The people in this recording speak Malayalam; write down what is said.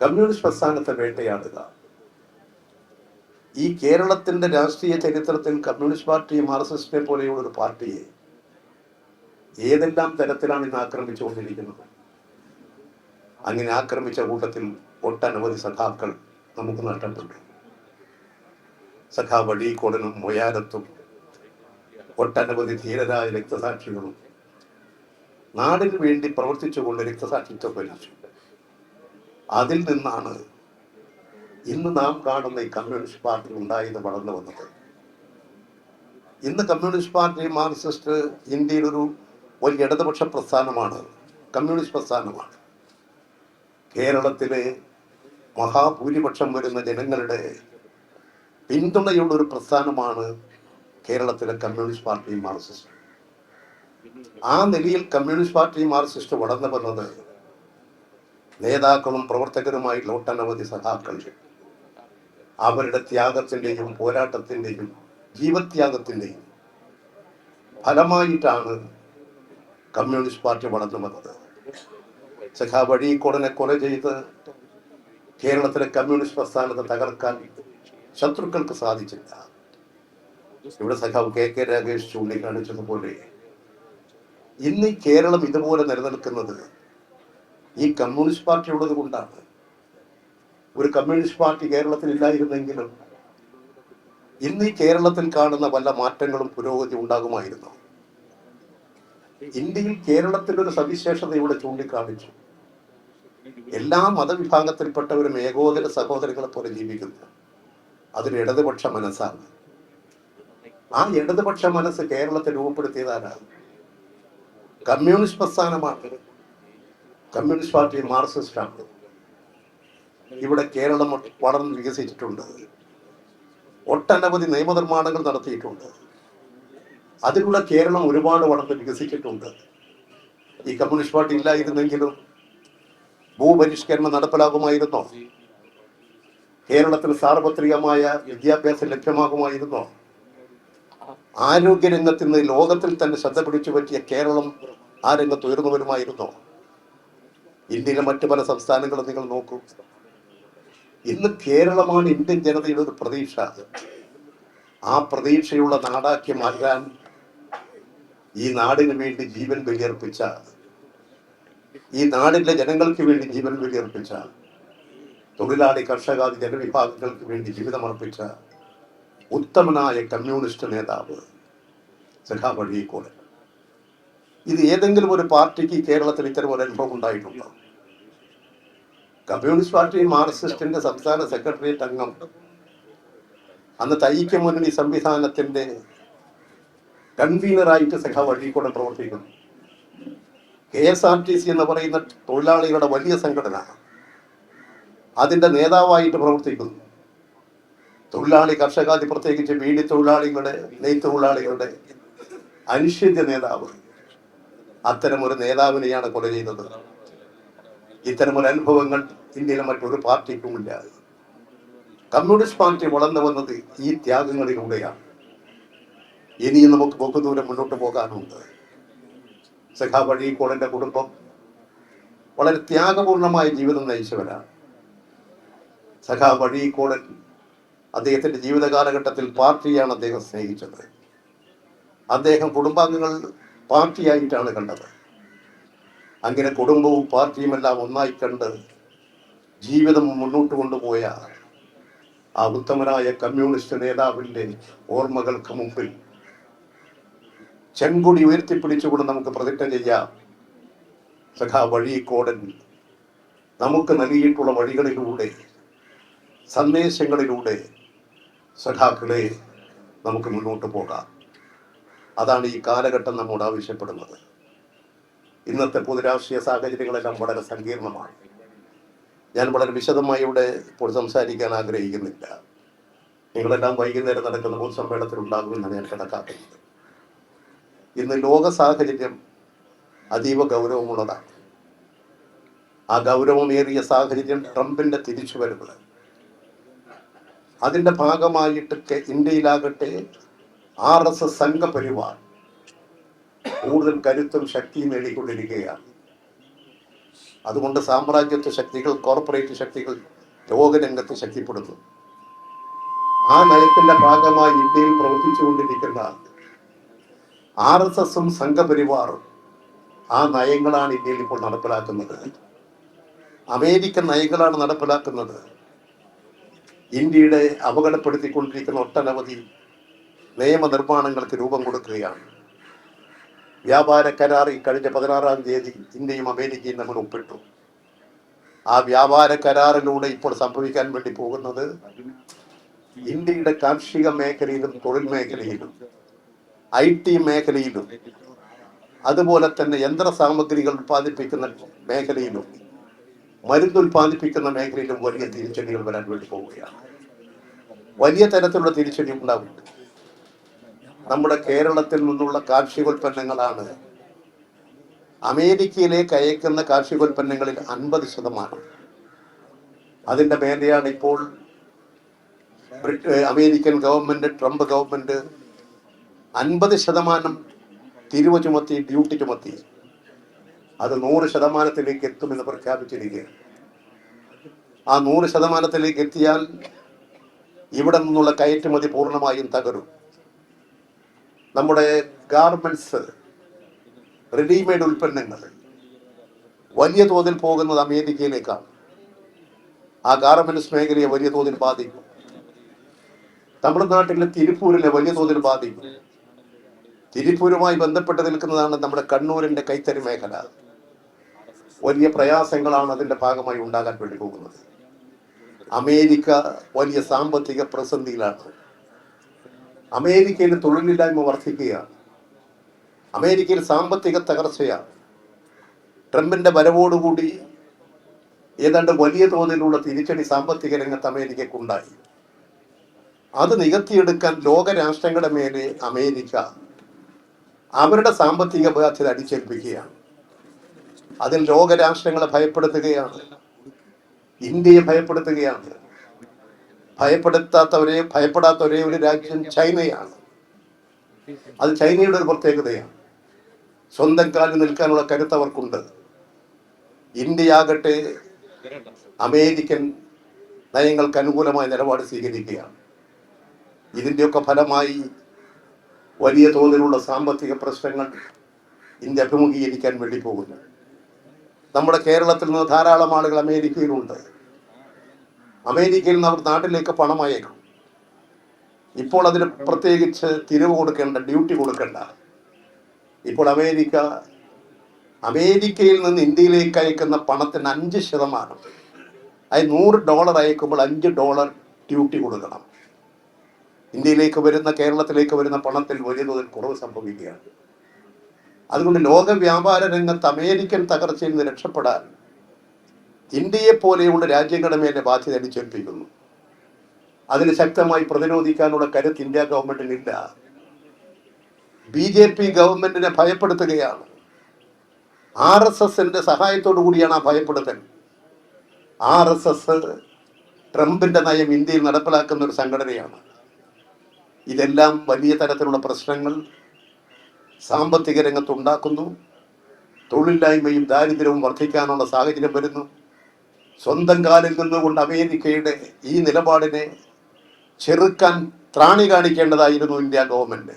കമ്മ്യൂണിസ്റ്റ് പ്രസ്ഥാനത്തെ വേട്ടയാടുക. ഈ കേരളത്തിന്റെ രാഷ്ട്രീയ ചരിത്രത്തിൽ കമ്മ്യൂണിസ്റ്റ് എസ് എസിനെ പോലെയുള്ള ഒരു പാർട്ടിയെ ഏതെല്ലാം തരത്തിലാണ് ഇന്ന് ആക്രമിച്ചുകൊണ്ടിരിക്കുന്നത്? അങ്ങനെ ആക്രമിച്ച കൂട്ടത്തിൽ ഒട്ടനവധി സഖാക്കൾ നമുക്ക് നഷ്ടപ്പെട്ടു. സഖാ വഴീക്കോടനും മൊയാരത്തും ഒട്ടനവധി ധീരരായ രക്തസാക്ഷികളും നാടിന് വേണ്ടി പ്രവർത്തിച്ചുകൊണ്ട് രക്തസാക്ഷിത്വം ഭരിച്ചു അതിൽ നിന്നാണ് ഇന്ന് നാം കാണുന്ന ഈ കമ്മ്യൂണിസ്റ്റ് പാർട്ടി ഉണ്ടായത് വളർന്നു വന്നത്. ഇന്ന് കമ്മ്യൂണിസ്റ്റ് പാർട്ടി മാർക്സിസ്റ്റ് ഇന്ത്യയിൽ ഒരു വലിയ ഇടതുപക്ഷ പ്രസ്ഥാനമാണ് കമ്മ്യൂണിസ്റ്റ് പ്രസ്ഥാനമാണ്. കേരളത്തിലെ മഹാഭൂരിപക്ഷം വരുന്ന ജനങ്ങളുടെ പിന്തുണയുള്ള ഒരു പ്രസ്ഥാനമാണ് കേരളത്തിലെ കമ്മ്യൂണിസ്റ്റ് പാർട്ടി മാർക്സിസ്റ്റ്. ആ നിലയിൽ കമ്മ്യൂണിസ്റ്റ് പാർട്ടി മാർക്സിസ്റ്റ് വളർന്നു വന്നത് നേതാക്കളും പ്രവർത്തകരുമായി ഒട്ടനവധി സഖാക്കൾ അവരുടെ ത്യാഗത്തിന്റെയും പോരാട്ടത്തിന്റെയും ജീവത്യാഗത്തിന്റെയും ഫലമായിട്ടാണ് കമ്മ്യൂണിസ്റ്റ് പാർട്ടി വളർന്നു വന്നത്. സഖാ വഴിക്കോടനെ കൊല ചെയ്ത് കേരളത്തിലെ കമ്മ്യൂണിസ്റ്റ് പ്രസ്ഥാനത്തെ തകർക്കാൻ ശത്രുക്കൾക്ക് സാധിച്ചില്ല. ഇവിടെ സഖാവ് കെ കെ രാഗേഷ് ചൂണ്ടിക്കാണിച്ചതുപോലെ ഇന്ന് കേരളം ഇതുപോലെ നിലനിൽക്കുന്നത് ഈ കമ്മ്യൂണിസ്റ്റ് പാർട്ടി ഉള്ളത് കൊണ്ടാണ്. ഒരു കമ്മ്യൂണിസ്റ്റ് പാർട്ടി കേരളത്തിൽ ഇല്ലായിരുന്നെങ്കിലും ഇന്ന് ഈ കേരളത്തിൽ കാണുന്ന പല മാറ്റങ്ങളും പുരോഗതി ഉണ്ടാകുമായിരുന്നു. ഇന്ത്യയിൽ കേരളത്തിന്റെ ഒരു സവിശേഷത ഇവിടെ ചൂണ്ടിക്കാണിച്ചു. എല്ലാ മതവിഭാഗത്തിൽപ്പെട്ടവരും ഏകോദര സഹോദരങ്ങളെ പോലെ ജീവിക്കുന്നു. അതൊരു ഇടതുപക്ഷ മനസ്സാണ്. ആ ഇടതുപക്ഷ മനസ്സ് കേരളത്തെ രൂപപ്പെടുത്തിയതാരാണ് കമ്മ്യൂണിസ്റ്റ് പ്രസ്ഥാനമാണ്. കമ്മ്യൂണിസ്റ്റ് പാർട്ടി മാർക്സിസ്റ്റ് ആണ്. ഇവിടെ കേരളം വളർന്ന് വികസിച്ചിട്ടുണ്ട്. ഒട്ടനവധി നിയമനിർമ്മാണങ്ങൾ നടത്തിയിട്ടുണ്ട്. അതിലൂടെ കേരളം ഒരുപാട് വളർന്ന് വികസിച്ചിട്ടുണ്ട്. ഈ കമ്മ്യൂണിസ്റ്റ് പാർട്ടി ഇല്ലായിരുന്നെങ്കിലും ഭൂപരിഷ്കരണം നടപ്പിലാകുമായിരുന്നോ? കേരളത്തിൽ സാർവത്രികമായ വിദ്യാഭ്യാസം ലഭ്യമാകുമായിരുന്നോ? ആരോഗ്യരംഗത്ത് നിന്ന് ലോകത്തിൽ തന്നെ ശ്രദ്ധ പിടിച്ചു പറ്റിയ കേരളം ആ രംഗത്ത് ഉയർന്നു വരുമായിരുന്നോ? ഇന്ത്യയിലെ മറ്റു പല സംസ്ഥാനങ്ങളും നിങ്ങൾ നോക്കൂ. ഇന്ന് കേരളമാണ് ഇന്ത്യൻ ജനതയുടെ ഒരു പ്രതീക്ഷ. ആ പ്രതീക്ഷയുള്ള നാടാക്കി മാറ്റാൻ ഈ നാടിന് വേണ്ടി ജീവൻ ബലിയർപ്പിച്ച ഈ നാടിന്റെ ജനങ്ങൾക്ക് വേണ്ടി ജീവൻ ബലിയർപ്പിച്ച തൊഴിലാളി കർഷകാദി ജനവിഭാഗങ്ങൾക്ക് വേണ്ടി ജീവിതമർപ്പിച്ച ഉത്തമനായ കമ്മ്യൂണിസ്റ്റ് നേതാവ് സഖാ വഴിക്കോട് ഇത് ഏതെങ്കിലും ഒരു പാർട്ടിക്ക് കേരളത്തിൽ ഇത്തരം ഒരു അനുഭവം ഉണ്ടായിട്ടുണ്ടോ? കമ്മ്യൂണിസ്റ്റ് പാർട്ടി മാർക്സിസ്റ്റിന്റെ സംസ്ഥാന സെക്രട്ടേറിയറ്റ് അംഗം. അന്നത്തെ ഐക്യ മുന്നണി സംവിധാനത്തിന്റെ കൺവീനറായിട്ട് സഖ വഴി കൂടെ പ്രവർത്തിക്കുന്നു. K S R T C എന്ന് പറയുന്ന തൊഴിലാളികളുടെ വലിയ സംഘടന. അതിന്റെ നേതാവായിട്ട് പ്രവർത്തിക്കുന്നു. തൊഴിലാളി കർഷകാദി പ്രത്യേകിച്ച് ബീഡി തൊഴിലാളികളുടെ നെയ്ത്ത് തൊഴിലാളികളുടെ അനിശ്ചിത നേതാവ്. അത്തരമൊരു നേതാവിനെയാണ് കൊല ചെയ്തത്. ഇത്തരമൊരു അനുഭവങ്ങൾ ഇന്ത്യയിലെ മറ്റൊരു പാർട്ടിക്കുമില്ല. കമ്മ്യൂണിസ്റ്റ് പാർട്ടി വളർന്നു വന്നത് ഈ ത്യാഗങ്ങളിലൂടെയാണ്. ഇനിയും നമുക്ക് ബഹുദൂരം മുന്നോട്ട് പോകാനുണ്ട്. സഖാ വഴീക്കോടന്റെ കുടുംബം വളരെ ത്യാഗപൂർണമായ ജീവിതം നയിച്ചവരാണ്. സഖാ കോളൻ അദ്ദേഹത്തിന്റെ ജീവിത കാലഘട്ടത്തിൽ പാർട്ടിയാണ് അദ്ദേഹം സ്നേഹിച്ചത്. അദ്ദേഹം കുടുംബാംഗങ്ങൾ പാർട്ടിയായിട്ടാണ് കണ്ടത്. അങ്ങനെ കുടുംബവും പാർട്ടിയും എല്ലാം ഒന്നായി കണ്ട് ജീവിതം മുന്നോട്ട് കൊണ്ടുപോയ ആ ഉത്തമനായ കമ്മ്യൂണിസ്റ്റ് നേതാവിന്റെ ഓർമ്മകൾക്ക് മുമ്പിൽ ചെങ്കൊടി ഉയർത്തിപ്പിടിച്ചുകൊണ്ട് നമുക്ക് പ്രതിജ്ഞ ചെയ്യാം. സഖാ വഴിക്കോടൻ നമുക്ക് നൽകിയിട്ടുള്ള വഴികളിലൂടെ സന്ദേശങ്ങളിലൂടെ സഖാക്കളെ നമുക്ക് മുന്നോട്ട് പോകാം. അതാണ് ഈ കാലഘട്ടം നമ്മോട് ആവശ്യപ്പെടുന്നത്. ഇന്നത്തെ പൊതുരാഷ്ട്രീയ സാഹചര്യങ്ങളെല്ലാം വളരെ സങ്കീർണമാണ്. ഞാൻ വളരെ വിശദമായി ഇവിടെ ഇപ്പോൾ സംസാരിക്കാൻ ആഗ്രഹിക്കുന്നില്ല. നിങ്ങളെല്ലാം വൈകുന്നേരം നടക്കുന്ന പൊതുസമ്മേളനത്തിൽ ഉണ്ടാകുമെന്നാണ് ഞാൻ കണക്കാക്കുന്നത്. ഇന്ന് ലോക സാഹചര്യം അതീവ ഗൗരവമുള്ളതാണ്. ആ ഗൗരവമേറിയ സാഹചര്യം ട്രംപിന്റെ തിരിച്ചുവരവ് അതിന്റെ ഭാഗമായിട്ട് കെ- ഇന്ത്യയിലാകട്ടെ ആർ എസ് എസ് സംഘപരിവാർ. കൂടുതൽ കരുത്തും ശക്തിയും നേടിക്കൊണ്ടിരിക്കുകയാണ്. അതുകൊണ്ട് സാമ്രാജ്യത്വ ശക്തികൾ കോർപ്പറേറ്റ് ശക്തികൾ ലോകരംഗത്ത് ശക്തിപ്പെടുന്നു. ആ നയത്തിന്റെ ഭാഗമായി ഇന്ത്യയിൽ പ്രവർത്തിച്ചുകൊണ്ടിരിക്കുന്ന ആർ എസ് എസും സംഘപരിവാറും ആ നയങ്ങളാണ് ഇന്ത്യയിൽ ഇപ്പോൾ നടപ്പിലാക്കുന്നത്. അമേരിക്കൻ നയങ്ങളാണ് നടപ്പിലാക്കുന്നത്. ഇന്ത്യയുടെ അപകടപ്പെടുത്തിക്കൊണ്ടിരിക്കുന്ന ഒട്ടനവധി നിയമനിർമ്മാണങ്ങൾക്ക് രൂപം കൊടുക്കുകയാണ്. വ്യാപാര കരാർ ഈ കഴിഞ്ഞ പതിനാറാം തീയതി ഇന്ത്യയും അമേരിക്കയും തമ്മിൽ ഒപ്പിട്ടു. ആ വ്യാപാര കരാറിലൂടെ ഇപ്പോൾ സംഭവിക്കാൻ വേണ്ടി പോകുന്നത് ഇന്ത്യയുടെ കാർഷിക മേഖലയിലും തൊഴിൽ മേഖലയിലും ഐ ടി മേഖലയിലും അതുപോലെ തന്നെ യന്ത്ര സാമഗ്രികൾ ഉൽപ്പാദിപ്പിക്കുന്ന മേഖലയിലും മരുന്ന് ഉൽപ്പാദിപ്പിക്കുന്ന മേഖലയിലും വലിയ തിരിച്ചടികൾ വരാൻ വേണ്ടി പോവുകയാണ്. വലിയ തരത്തിലുള്ള തിരിച്ചടി ഉണ്ടാവുന്നുണ്ട് നമ്മുടെ കേരളത്തിൽ നിന്നുള്ള കാർഷികോൽപ്പന്നങ്ങളാണ്. അമേരിക്കയിലേക്ക് അയക്കുന്ന കാർഷികോൽപ്പന്നങ്ങളിൽ അൻപത് ശതമാനം. അതിന്റെ മേലെയാണ് ഇപ്പോൾ അമേരിക്കൻ ഗവൺമെന്റ് ട്രംപ് ഗവൺമെന്റ് അൻപത് ശതമാനം തിരിവ് ചുമത്തി ഡ്യൂട്ടി ചുമത്തി. അത് നൂറ് ശതമാനത്തിലേക്ക് എത്തുമെന്ന് പ്രഖ്യാപിച്ചിരിക്കുകയാണ്. ആ നൂറ് ശതമാനത്തിലേക്ക് എത്തിയാൽ ഇവിടെ നിന്നുള്ള കയറ്റുമതി പൂർണമായും തകരും. നമ്മുടെ ഗാർമെന്റ്സ് റെഡിമെയ്ഡ് ഉൽപ്പന്നങ്ങൾ. വലിയ തോതിൽ പോകുന്നത് അമേരിക്കയിലേക്കാണ്. ആ ഗാർമെന്റ്സ് മേഖലയെ വലിയ തോതിൽ ബാധിക്കും. തമിഴ്നാട്ടിലെ തിരുപ്പൂരിലെ വലിയ തോതിൽ ബാധിക്കും. തിരുപ്പൂരുമായി ബന്ധപ്പെട്ട് നിൽക്കുന്നതാണ് നമ്മുടെ കണ്ണൂരിന്റെ കൈത്തറി മേഖല. വലിയ പ്രയാസങ്ങളാണ് അതിന്റെ ഭാഗമായി ഉണ്ടാകാൻ വേണ്ടി പോകുന്നത്. അമേരിക്ക വലിയ സാമ്പത്തിക പ്രതിസന്ധിയിലാണ്. അമേരിക്കയിൽ തൊഴിലില്ലായ്മ വർദ്ധിക്കുകയാണ് അമേരിക്കയിൽ സാമ്പത്തിക തകർച്ചയാണ്. ട്രംപിന്റെ വരവോടുകൂടി ഏതാണ്ട് വലിയ തോതിലുള്ള തിരിച്ചടി സാമ്പത്തിക രംഗത്ത് അമേരിക്കക്കുണ്ടായി അത് നികത്തിയെടുക്കാൻ ലോകരാഷ്ട്രങ്ങളുടെ മേലെ അമേരിക്ക അവരുടെ സാമ്പത്തിക ബാധ്യത അടിച്ചേൽപ്പിക്കുകയാണ്. അതിൽ ലോകരാഷ്ട്രങ്ങളെ ഭയപ്പെടുത്തുകയാണ്. ഇന്ത്യയെ ഭയപ്പെടുത്തുകയാണ്. ഭയപ്പെടുത്താത്തവരെ ഭയപ്പെടാത്ത ഒരേ ഒരു രാജ്യം ചൈനയാണ്. അത് ചൈനയുടെ ഒരു പ്രത്യേകതയാണ്. സ്വന്തം കാലിൽ നിൽക്കാനുള്ള കരുത്ത് അവർക്കുണ്ട് ഇന്ത്യയാകട്ടെ അമേരിക്കൻ നയങ്ങൾക്ക് അനുകൂലമായ നിലപാട് സ്വീകരിക്കുകയാണ്. ഇതിന്റെയൊക്കെ ഫലമായി വലിയ തോതിലുള്ള സാമ്പത്തിക പ്രശ്നങ്ങൾ ഇന്ത്യ അഭിമുഖീകരിക്കാൻ വേണ്ടി പോകുന്നു. നമ്മുടെ കേരളത്തിൽ നിന്ന് ധാരാളം ആളുകൾ അമേരിക്കയിലുണ്ട്. അമേരിക്കയിൽ നിന്ന് അവർ നാട്ടിലേക്ക് പണം അയക്കും ഇപ്പോൾ അതിന് പ്രത്യേകിച്ച് തിരിവ് കൊടുക്കേണ്ട ഡ്യൂട്ടി കൊടുക്കേണ്ട. ഇപ്പോൾ അമേരിക്ക അമേരിക്കയിൽ നിന്ന് ഇന്ത്യയിലേക്ക് അയക്കുന്ന പണത്തിന് അഞ്ച് ശതമാനം അത് നൂറ് ഡോളർ അയക്കുമ്പോൾ അഞ്ച് ഡോളർ ഡ്യൂട്ടി കൊടുക്കണം. ഇന്ത്യയിലേക്ക് വരുന്ന കേരളത്തിലേക്ക് വരുന്ന പണത്തിൽ വലിയ തോതിൽ കുറവ് സംഭവിക്കുകയാണ്. അതുകൊണ്ട് ലോക വ്യാപാര രംഗത്ത് അമേരിക്കൻ തകർച്ചയിൽ നിന്ന് രക്ഷപ്പെടാൻ ഇന്ത്യയെ പോലെയുള്ള രാജ്യങ്ങളുടെ മേലെ ബാധ്യത അടിച്ചേൽപ്പിക്കുന്നു അതിന് ശക്തമായി പ്രതിരോധിക്കാനുള്ള കരുത്ത് ഇന്ത്യ ഗവൺമെന്റിനില്ല ബി ജെ പി ഗവൺമെന്റിനെ ഭയപ്പെടുത്തുകയാണ്. ആർ എസ് എസിന്റെ സഹായത്തോടു കൂടിയാണ് ആ ഭയപ്പെടുത്തൽ. ആർ എസ് എസ് ട്രംപിന്റെ നയം ഇന്ത്യയിൽ നടപ്പിലാക്കുന്ന ഒരു സംഘടനയാണ്. ഇതെല്ലാം വലിയ തരത്തിലുള്ള പ്രശ്നങ്ങൾ സാമ്പത്തിക രംഗത്തുണ്ടാക്കുന്നു തൊഴിലില്ലായ്മയും ദാരിദ്ര്യവും വർദ്ധിക്കാനുള്ള സാഹചര്യം വരുന്നു. സ്വന്തം കാലിൽ നിന്നുകൊണ്ട് അമേരിക്കയുടെ ഈ നിലപാടിനെ ചെറുക്കാൻ ത്രാണി കാണിക്കേണ്ടതായിരുന്നു ഇന്ത്യ ഗവൺമെന്റ്.